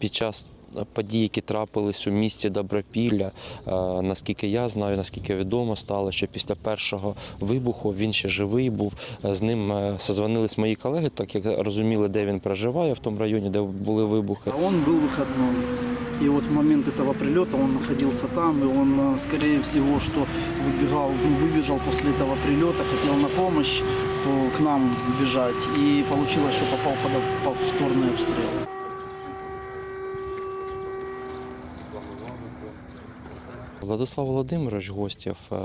під час подій, які трапились у місті Добропілля, е, наскільки я знаю, наскільки відомо стало, що після першого вибуху він ще живий був. Е, З ним е, созвонились мої колеги, так як розуміли, де він проживає в тому районі, де були вибухи. А он был выходной. И вот в момент этого прилета он находился там, и он, э, скорее всего, что выбегал, ну, выбежал после этого прилета, хотел на помощь по- к нам бежать, и получилось, что попал под повторный обстрел. Владислав Володимирович Гостєв е,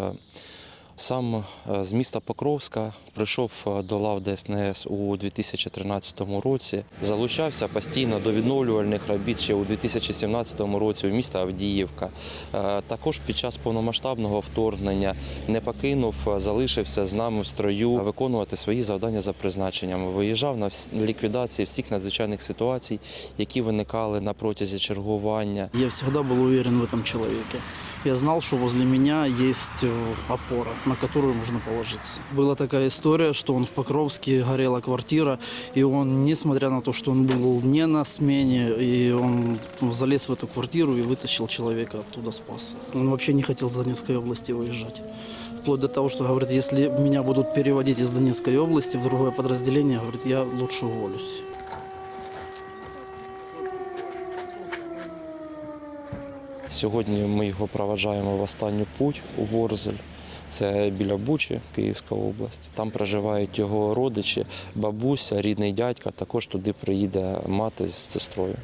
сам е, з міста Покровська прийшов е, до лав ДСНС у 2013 році. Залучався постійно до відновлювальних робіт ще у 2017 році у міста Авдіївка. Е, Також під час повномасштабного вторгнення не покинув, е, залишився з нами в строю виконувати свої завдання за призначенням. Виїжджав на вс- ліквідації всіх надзвичайних ситуацій, які виникали на протязі чергування. Я всегда был уверен в этом человеке. Я знал, что возле меня есть э, опора, На которую можно положиться. Была такая история, что он в Покровске горела квартира, и он, несмотря на то, что он был не на смене, и он залез в эту квартиру и вытащил человека оттуда, спас. Он вообще не хотел с Донецкой области выезжать. Вплоть до того, что говорит, если меня будут переводить из Донецкой области в другое подразделение, говорит, я лучше уволюсь. Сьогодні ми його проваджаємо в останню путь у Ворзель. Це біля Бучі, Київська область. Там проживають його родичі, бабуся, рідний дядька. Також туди приїде мати з сестрою.